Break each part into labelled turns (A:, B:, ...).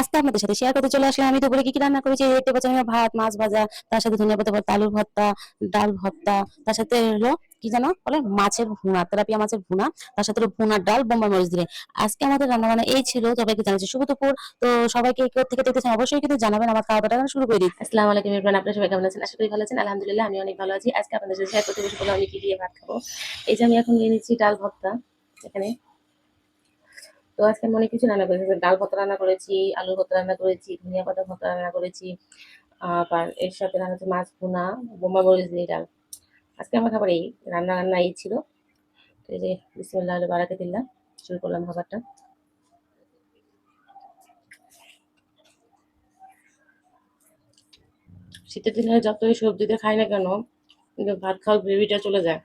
A: আজকে আপনাদের সাথে শেয়ার করতে চলে আসলাম। আমি দুপুরে কি কি রান্না করেছি? দেখতে পাচ্ছেন আমি ভাত, মাছ ভাজা, তার সাথে ধনিয়া পাতা ভর্তা আলুর ভর্তা, ডাল ভর্তা, তার সাথে হলো কি জানো বলে? মাছের ভুনা, তেলাপিয়া মাছের ভুনা, তার সাথে ভুনার ডাল, বোম্বাই মরিচ দিয়ে। আজকে আমাদের রান্না বান্না এই ছিল সবাইকে জানাচ্ছি? শুভ দুপুর তো সবাইকে কেউ থেকে দেখতেছেন অবশ্যই কিন্তু জানাবেন আমার খাওয়া দাওয়াটা শুরু করে দিই আসসালামু আলাইকুম এভরিওয়ান আপনারা সবাই কেমন আছেন? আশা করি ভালো আছেন। আলহামদুলিল্লাহ আমি অনেক ভালো আছি। আজকে আপনাদের সাথে শেয়ার করতে বসে বললাম আমি কি দিয়ে ভাত খাব। এই যে আমি এখন নিয়ে নিচ্ছি ডাল ভর্তা, এখানে। তো আজকে অনেক কিছু রান্না করেছি। ডাল ভর্তা রান্না করেছি, আলুর ভর্তা রান্না করেছি, ধনিয়া পাতা ভর্তা রান্না করেছি, আবার এর সাথে রান্না হচ্ছে মাছ ভুনা বোমা মরিচ দিয়ে ডাল। আজকে আমার খাবার এই রান্না রান্না এই ছিল। তো এই যে বিসমিল্লাহ বারাকে দিল্লাম শুরু করলাম খাবারটা। শীতের দিনে যতই সবজি দিয়ে খাই না কেন ভাত খাওয়ার গ্রেভিটা চলে যায়।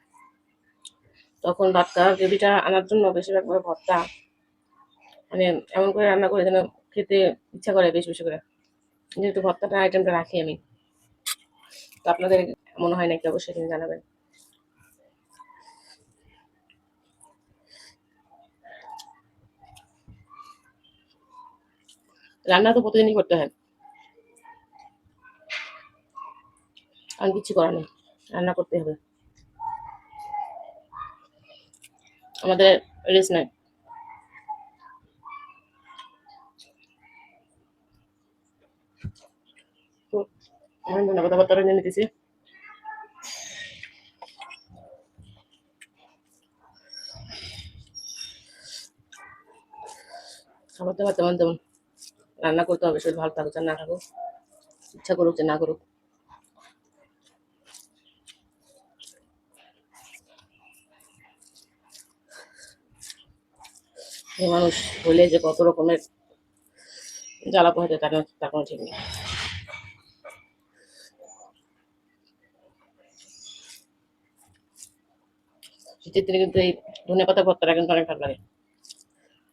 A: তখন ভাত খাওয়ার গ্রেভিটা আনার জন্য বেশিরভাগ ভর্তা মানে এমন করে রান্না করে যেন খেতে ইচ্ছা করে বেশি বেশি করে। যেহেতু ভর্তাটা আইটেমটা রাখি আমি। তো আপনাদের মনে হয় নাকি অবশ্যই কিন্তু জানাবেন। রান্না তো প্রতিদিনই করতে হয়। আর কিছু করার নেই, রান্না করতে হবে। আমাদের রেস্ট নাই তো আমি ধন্যবাদ আবার নিয়ে নিতেছি খাবার দাবার তেমন তেমন রান্না করতে হবে শরীর ভালো থাকুক আর না থাকুক ইচ্ছা করুক যে না করুক মানুষ হইলে যে কত রকমের জ্বালা পোহাতে তার তার কোনো ঠিক নেই শীতের কিন্তু এই ধনে পাতা ভর্তাটা কিন্তু অনেক ভালো লাগে।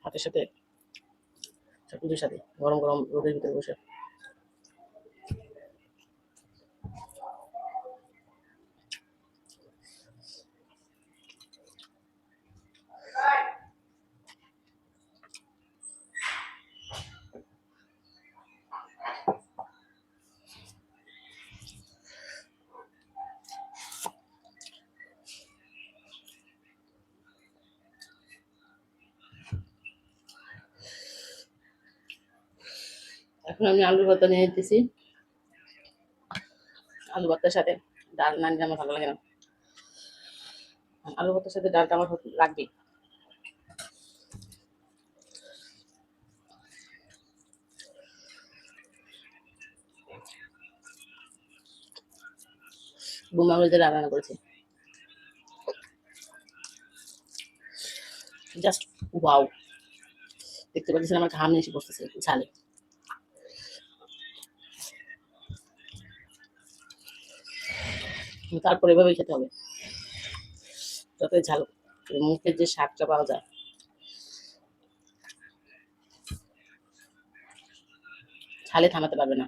A: হাতের সাথে সব সাথে গরম গরম রোদের ভিতরে বসে। এখন আমি আলুর ভর্তা নিয়ে নিতেছি। আলু ভর্তার সাথে ডাল না নিলে আমার ভালো লাগে না। আলু ভর্তার সাথে ডালটা আমার লাগবেই। বোমা মরিচের ডাল রান্না করেছি। জাস্ট ওয়াও দেখতে পাচ্ছেন আমার ঘাম এসে বসতেছে ঝালে। তারপর এভাবেই খেতে হবে। যতই ঝাল, মুখের যে স্বাদটা পাওয়া যায়। ঝালে থামাতে পারবে না।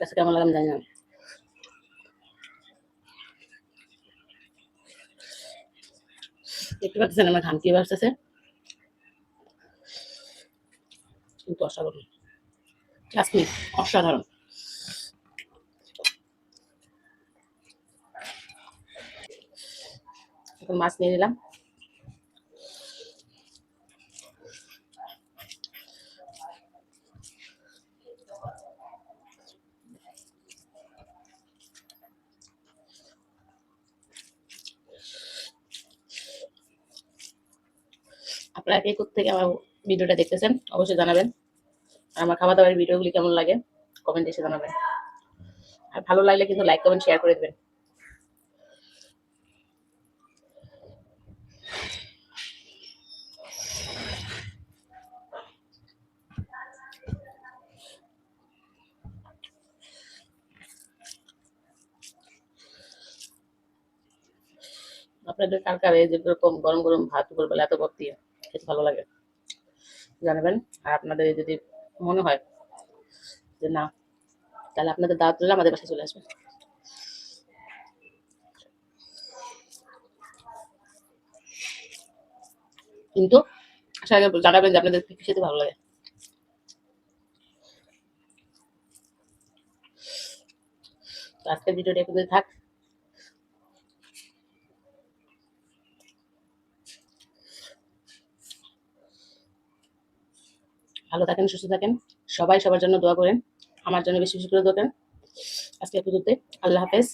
A: কাছে কেমন লাগে আমি জানি না। দেখতে পাচ্ছেন আমার ঘাম কি আসতেছে কিন্তু অসাধারণ। ক্লাসমেট অসাধারণ। মাছ নিয়ে নিলাম। আপনারা কে থেকে আমার ভিডিওটা দেখতেছেন, অবশ্যই জানাবেন। আর আমার খাওয়া দাওয়ার ভিডিওগুলি কেমন লাগে কমেন্ট এসে জানাবেন। আর ভালো লাগলে কিন্তু লাইক কমেন্ট শেয়ার করে দেবেন। আপনাদের কার এই যেরকম গরম গরম ভাত দুপুরবেলা এত ভক্তি খেতে ভালো লাগে। জানাবেন। আর আপনাদের যদি মনে হয় যে না, তাহলে আপনাদের দাওয়াত রইলে, আমাদের বাসায় চলে আসবেন। কিন্তু জানাবেন যে আপনাদের কি খেতে ভালো লাগে। আজকের ভিডিওটা এখানে থাক। ভালো থাকেন, সুস্থ থাকেন। সবাই সবার জন্য দোয়া করেন, আমার জন্য বেশি বেশি করে দোয়া করেন। আজকে পুজোতে আল্লাহ হাফেজ।